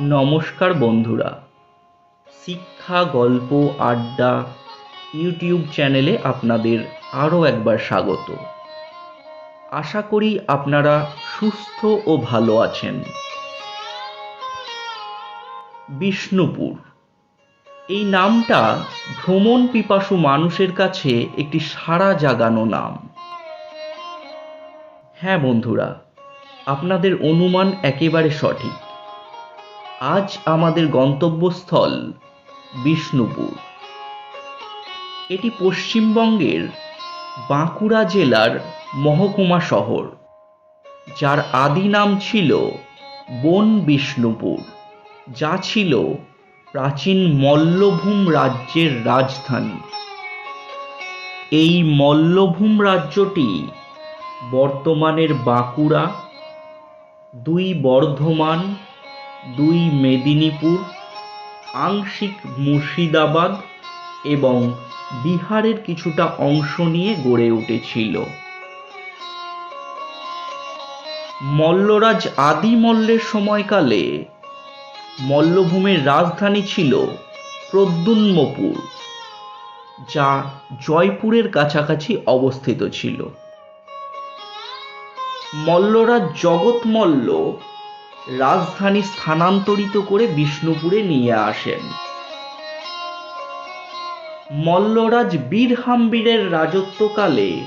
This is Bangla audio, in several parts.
নমস্কার বন্ধুরা। শিক্ষা, গল্প, আড্ডা ইউটিউব চ্যানেলে আপনাদের আরও একবার স্বাগত। আশা করি আপনারা সুস্থ ও ভালো আছেন। বিষ্ণুপুর। এই নামটা ভ্রমণ পিপাসু মানুষের কাছে একটি সাড়া জাগানো নাম। হ্যাঁ বন্ধুরা, আপনাদের অনুমান একেবারে সঠিক। আজ আমাদের গন্তব্যস্থল বিষ্ণুপুর। এটি পশ্চিমবঙ্গের বাঁকুড়া জেলার মহকুমা শহর, যার আদি নাম ছিল বন বিষ্ণুপুর, যা ছিল প্রাচীন মল্লভূম রাজ্যের রাজধানী। এই মল্লভূম রাজ্যটি বর্তমানের বাঁকুড়া, দুই বর্ধমান দুই মেদিনীপুর, আংশিক মুর্শিদাবাদ এবং বিহারের কিছুটা অংশ নিয়ে গড়ে উঠেছিল। মল্লরাজ আদি মল্লের সময়কালে মল্লভূমের রাজধানী ছিল প্রদ্যুন্মপুর যা জয়পুরের কাছাকাছি অবস্থিত ছিল। মল্লরাজ জগৎ মল্ল রাজধানী স্থানান্তরিত করে বিষ্ণুপুরে নিয়ে আসেন। মল্লরাজ বীরহাম্বীরের রাজত্বকালে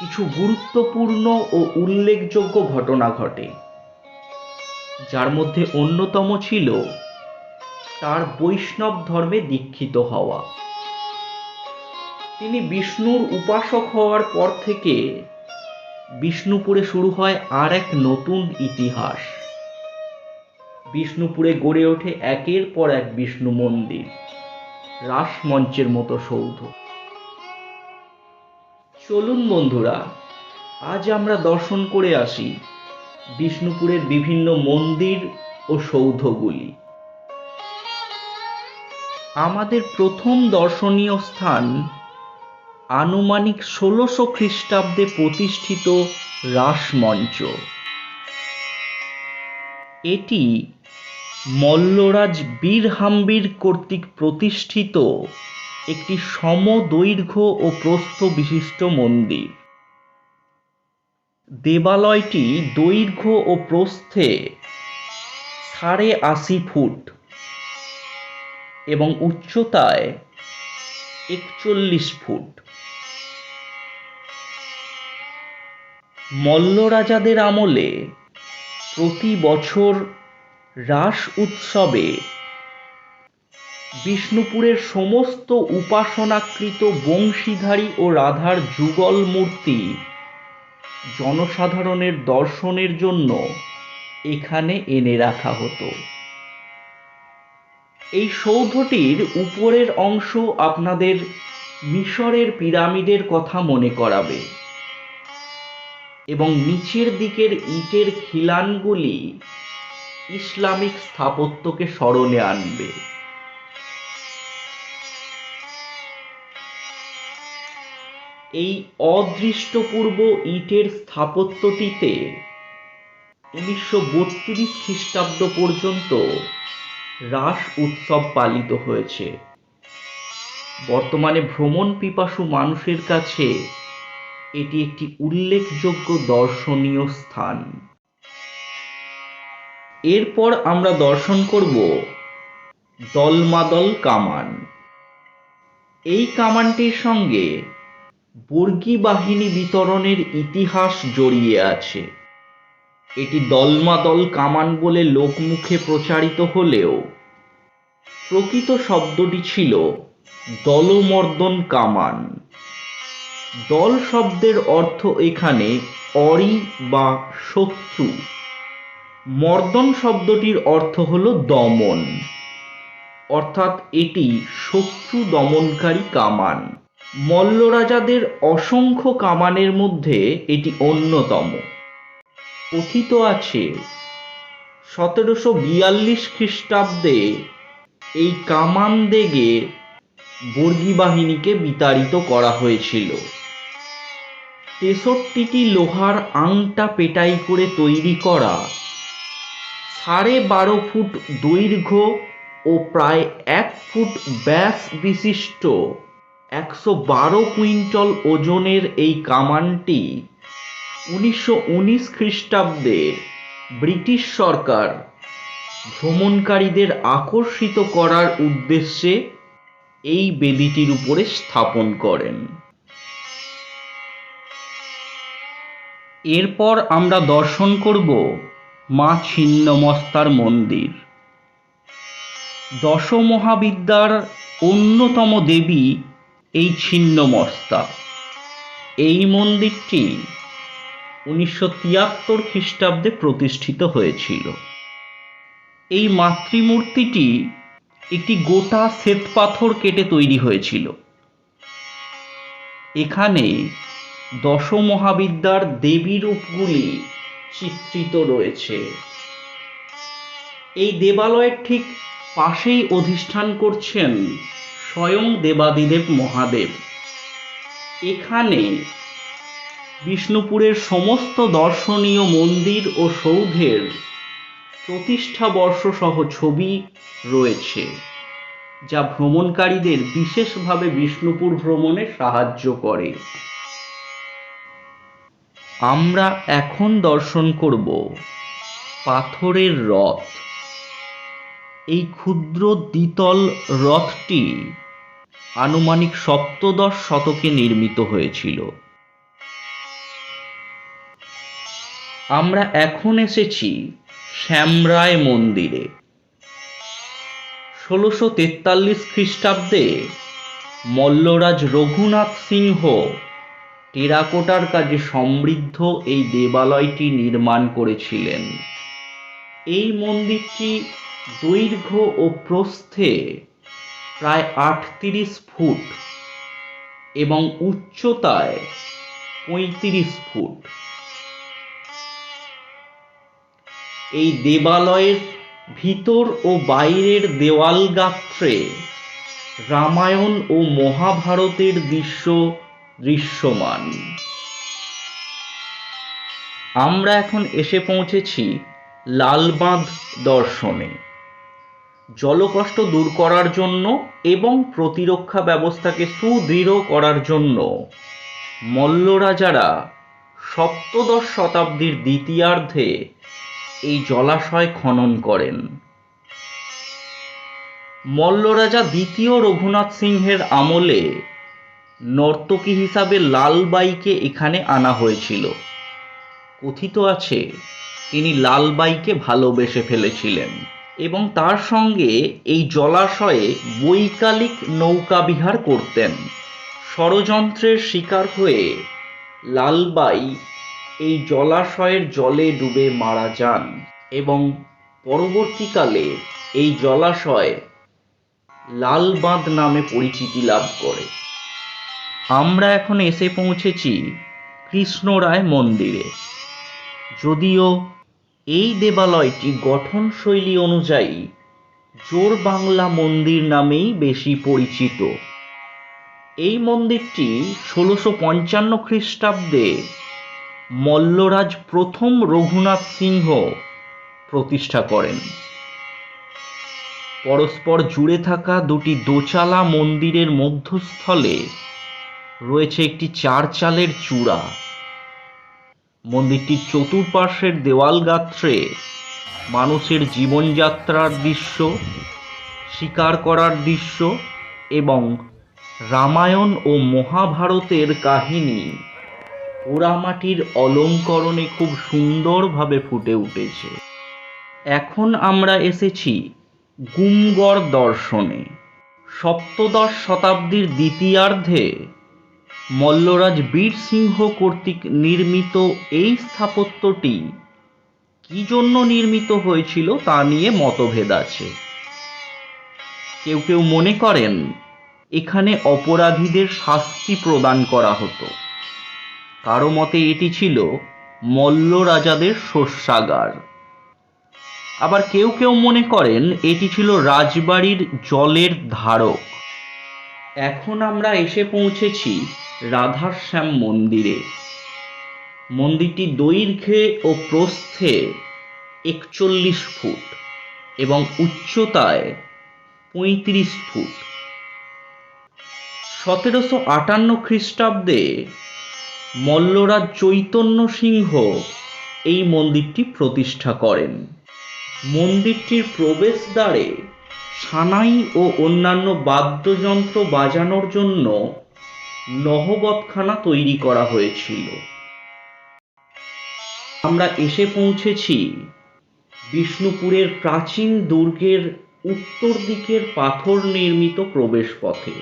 কিছু গুরুত্বপূর্ণ ও উল্লেখযোগ্য ঘটনা ঘটে। যার মধ্যে অন্যতম ছিল তার বৈষ্ণব ধর্মে দীক্ষিত হওয়া। তিনি বিষ্ণুর উপাসক হওয়ার পর থেকে বিষ্ণুপুরে শুরু হয় আর এক নতুন ইতিহাস। বিষ্ণুপুরে গড়ে ওঠে একের পর এক বিষ্ণু মন্দির, রাসমঞ্চের মতো সৌধ। চলুন বন্ধুরা, আজ আমরা দর্শন করে আসি বিষ্ণুপুরের বিভিন্ন মন্দির ও সৌধগুলি। আমাদের প্রথম দর্শনীয় স্থান আনুমানিক ষোলোশো খ্রিস্টাব্দে প্রতিষ্ঠিত রাসমঞ্চ। এটি মল্লরাজ বীরহাম্বীর কর্তৃক প্রতিষ্ঠিত একটি সমদৈর্ঘ্য ও প্রস্থ বিশিষ্ট মন্দির। দেবালয়টি দৈর্ঘ্য ও প্রস্থে সাড়ে আশি ফুট এবং উচ্চতায় একচল্লিশ ফুট। মল্ল রাজাদের আমলে প্রতি বছর রাস উৎসবে বিষ্ণুপুরের সমস্ত উপাসনাকৃত বংশীধারী ও রাধার যুগল মূর্তি জনসাধারণের দর্শনের জন্য এখানে এনে রাখা হতো। এই সৌধটির উপরের অংশ আপনাদের মিশরের পিরামিডের কথা মনে করাবে। এবং নিচের দিকের ইটের খিলানগুলি ইসলামিক স্থাপত্যকে স্মরণে আনবে। এই অদৃষ্টপূর্ব ইটের স্থাপত্যটিতে উনিশশো বত্রিশ খ্রিস্টাব্দ পর্যন্ত রাস উৎসব পালিত হয়েছে। বর্তমানে ভ্রমণ পিপাসু মানুষের কাছে এটি একটি উল্লেখযোগ্য দর্শনীয় স্থান। এরপর আমরা দর্শন করব দলমাদল কামান। এই কামানটির সঙ্গে বর্গী বাহিনী বিতরণের ইতিহাস জড়িয়ে আছে। এটি দলমাদল কামান বলে লোকমুখে প্রচারিত হলেও প্রকৃত শব্দটি ছিল দলমর্দন কামান। দল শব্দের অর্থ এখানে অরি বা শত্রু। মর্দন শব্দটির অর্থ হল দমন। অর্থাৎ এটি শত্রু দমনকারী কামান। মল্লরাজাদের অসংখ্য কামানের মধ্যে এটি অন্যতম। কথিত আছে, সতেরোশো বিয়াল্লিশ খ্রিস্টাব্দে এই কামান দেগে বর্গী বাহিনীকে বিতাড়িত করা হয়েছিল। তেষট্টিটি লোহার আংটা পেটাই করে তৈরি করা। সাড়ে বারো ফুট দৈর্ঘ্য ও প্রায় এক ফুট ব্যাস বিশিষ্ট। একশো বারো কুইন্টল ওজনের এই কামানটি উনিশশো উনিশ খ্রিস্টাব্দে ব্রিটিশ সরকার ভ্রমণকারীদের আকর্ষিত করার উদ্দেশ্যে এই বেদিটির উপরে স্থাপন করেন। এরপর আমরা দর্শন করব মা ছিন্নমস্তার মন্দির। দশ মহাবিদ্যার অন্যতম দেবী এই ছিন্নমস্তা। এই মন্দিরটি উনিশশো তিয়াত্তর খ্রিস্টাব্দে প্রতিষ্ঠিত হয়েছিল। এই মাতৃমূর্তিটি একটি গোটা শ্বেতপাথর কেটে তৈরি হয়েছিল। এখানে দশ মহাবিদ্যার দেবী রূপগুলি চিত্রিত রয়েছে। এই দেবালয়ের ঠিক পাশেই অধিষ্ঠান করছেন স্বয়ং দেবাদিদেব মহাদেব। এখানে বিষ্ণুপুরের সমস্ত দর্শনীয় মন্দির ও সৌধের প্রতিষ্ঠা বর্ষ সহ ছবি রয়েছে, যা ভ্রমণকারীদের বিশেষভাবে বিষ্ণুপুর ভ্রমণে সাহায্য করে। আমরা এখন দর্শন করব পাথরের রথ। এই ক্ষুদ্র দ্বিতল রথটি আনুমানিক সপ্তদশ শতকে নির্মিত হয়েছিল। আমরা এখন এসেছি শ্যামরায় মন্দিরে। ষোলোশো তেতাল্লিশ খ্রিস্টাব্দে মল্লরাজ রঘুনাথ সিংহ টেরাকোটার কাজে সমৃদ্ধ এই দেবালয়টি নির্মাণ করেছিলেন। এই মন্দিরটি দৈর্ঘ্য ও প্রস্থে প্রায় আটত্রিশ ফুট এবং উচ্চতায় পঁয়ত্রিশ ফুট। এই দেবালয়ের ভিতর ও বাইরের দেওয়াল গাত্রে রামায়ণ ও মহাভারতের দৃশ্য দৃশ্যমান। আমরা এখন এসে পৌঁছেছি লালবাঁধ দর্শনে। জলকষ্ট দূর করার জন্য এবং প্রতিরক্ষা ব্যবস্থাকে সুদৃঢ় করার জন্য মল্লরাজারা সপ্তদশ শতাব্দীর দ্বিতীয়ার্ধে এই জলাশয় খনন করেন। মল্লরাজা দ্বিতীয় রঘুনাথ সিংহের আমলে নর্তকী হিসাবে লালবাইকে এখানে আনা হয়েছিল। কথিত আছে, তিনি লালবাইকে ভালোবেসে ফেলেছিলেন এবং তার সঙ্গে এই জলাশয়ে বৈকালিক নৌকাবিহার করতেন। ষড়যন্ত্রের শিকার হয়ে লালবাই এই জলাশয়ের জলে ডুবে মারা যান এবং পরবর্তীকালে এই জলাশয় লালবাঁধ নামে পরিচিতি লাভ করে। আমরা এখন এসে পৌঁছেছি কৃষ্ণরায় মন্দিরে। যদিও এই দেবালয়টি গঠনশৈলী অনুযায়ী জোর বাংলা মন্দির নামেই বেশি পরিচিত। এই মন্দিরটি ষোলোশো পঞ্চান্ন খ্রিস্টাব্দে মল্লরাজ প্রথম রঘুনাথ সিংহ প্রতিষ্ঠা করেন। পরস্পর জুড়ে থাকা দুটি দোচালা মন্দিরের মধ্যস্থলে রয়েছে একটি চার চালের চূড়া। মন্দিরটির চতুর্পার্শ্বের দেওয়াল গাত্রে। মানুষের জীবনযাত্রার দৃশ্য, শিকার করার দৃশ্য এবং রামায়ণ ও মহাভারতের কাহিনী। পোড়ামাটির অলঙ্করণে খুব সুন্দরভাবে ফুটে উঠেছে। এখন আমরা এসেছি গুমগড় দর্শনে। সপ্তদশ শতাব্দীর দ্বিতীয়ার্ধে মল্লরাজ বীর সিংহ কর্তৃক নির্মিত এই স্থাপত্যটি কি জন্য নির্মিত হয়েছিল তা নিয়ে মতভেদ আছে। কেউ কেউ মনে করেন, এখানে অপরাধীদের শাস্তি প্রদান করা হতো। কারও মতে এটি ছিল মল্ল রাজাদের শস্যাগার। আবার কেউ কেউ মনে করেন, এটি ছিল রাজবাড়ির জলের ধারক। এখন আমরা এসে পৌঁছেছি রাধাশ্যাম মন্দিরে। মন্দিরটি দৈর্ঘ্যে ও প্রস্থে একচল্লিশ ফুট এবং উচ্চতায় পঁয়ত্রিশ ফুট। সতেরোশো আটান্ন খ্রিস্টাব্দে মল্লরাজ চৈতন্য সিংহ এই মন্দিরটি প্রতিষ্ঠা করেন। মন্দিরটির প্রবেশদ্বারে সানাই ও অন্যান্য বাদ্যযন্ত্র বাজানোর জন্য নহবতখানা তৈরি করা হয়েছিল। আমরা এসে পৌঁছেছি বিষ্ণুপুরের প্রাচীন দুর্গের উত্তর দিকের পাথর নির্মিত প্রবেশপথে।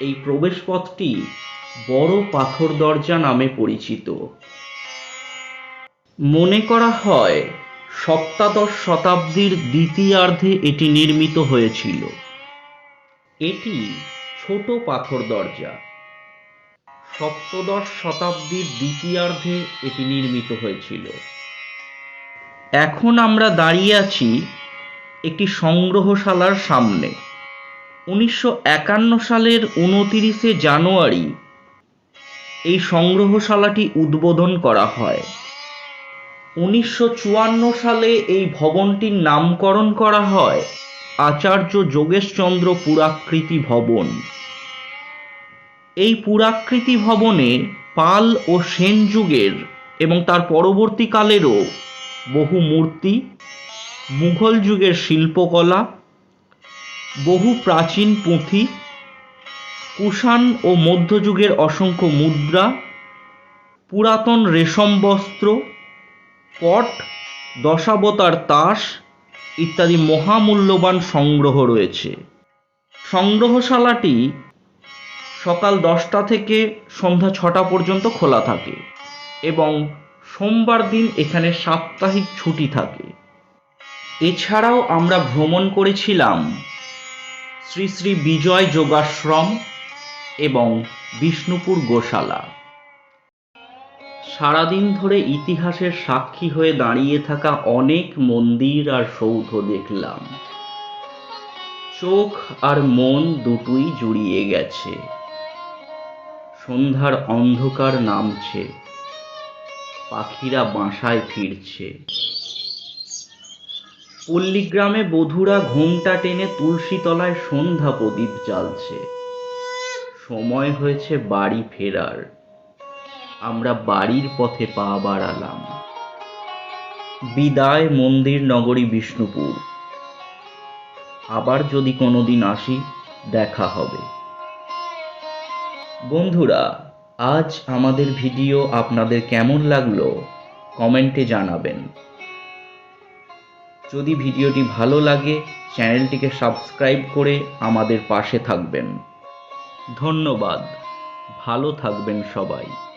এই প্রবেশপথটি বড় পাথর দরজা নামে পরিচিত। মনে করা হয় সপ্তাদশ শতাব্দীর দ্বিতীয়ার্ধে এটি নির্মিত হয়েছিল। এটি ছোট পাথর দরজা। সপ্তদশ শতাব্দীর দ্বিতীয়ার্ধে এটি নির্মিত হয়েছিল। এখন আমরা দাঁড়িয়ে আছি একটি সংগ্রহশালার সামনে। উনিশশো একান্ন সালের উনতিরিশে জানুয়ারি এই সংগ্রহশালাটি উদ্বোধন করা হয়। উনিশশো চুয়ান্ন সালে এই ভবনটির নামকরণ করা হয় আচার্য যোগেশচন্দ্র পুরাকৃতি ভবন। এই পুরাকৃতি ভবনে পাল ও সেন যুগের এবং তার পরবর্তীকালেরও বহু মূর্তি, মুঘল যুগের শিল্পকলা, বহু প্রাচীন পুঁথি, কুষাণ ও মধ্যযুগের অসংখ্য মুদ্রা, পুরাতন রেশম বস্ত্র, পট, দশাবতার তাস ইত্যাদি মহামূল্যবান সংগ্রহ রয়েছে। সংগ্রহশালাটি সকাল দশটা থেকে সন্ধ্যা ছটা পর্যন্ত খোলা থাকে এবং সোমবার দিন এখানে সাপ্তাহিক ছুটি থাকে। এছাড়াও আমরা ভ্রমণ করেছিলাম শ্রী শ্রী বিজয় যোগাশ্রম এবং বিষ্ণুপুর গোশালা। সারাদিন ধরে ইতিহাসের সাক্ষী হয়ে দাঁড়িয়ে থাকা অনেক মন্দির আর সৌধ দেখলাম। চোখ আর মন দুটোই জুড়িয়ে গেছে। সন্ধ্যার অন্ধকার নামছে, পাখিরা বাসায় ফিরছে। পল্লীগ্রামে বধুরা ঘোমটা টেনে তুলসী তলায় সন্ধ্যা প্রদীপ জ্বালছে। সময় হয়েছে বাড়ি ফেরার। আমরা বাড়ির পথে পা বাড়ালাম। বিদায় মন্দির নগরী বিষ্ণুপুর। আবার যদি কোনোদিন আসি, দেখা হবে। বন্ধুরা, আজ আমাদের ভিডিও আপনাদের কেমন লাগল কমেন্টে জানাবেন। যদি ভিডিওটি ভালো লাগে, চ্যানেলটিকে সাবস্ক্রাইব করে আমাদের পাশে থাকবেন। ধন্যবাদ। ভালো থাকবেন সবাই।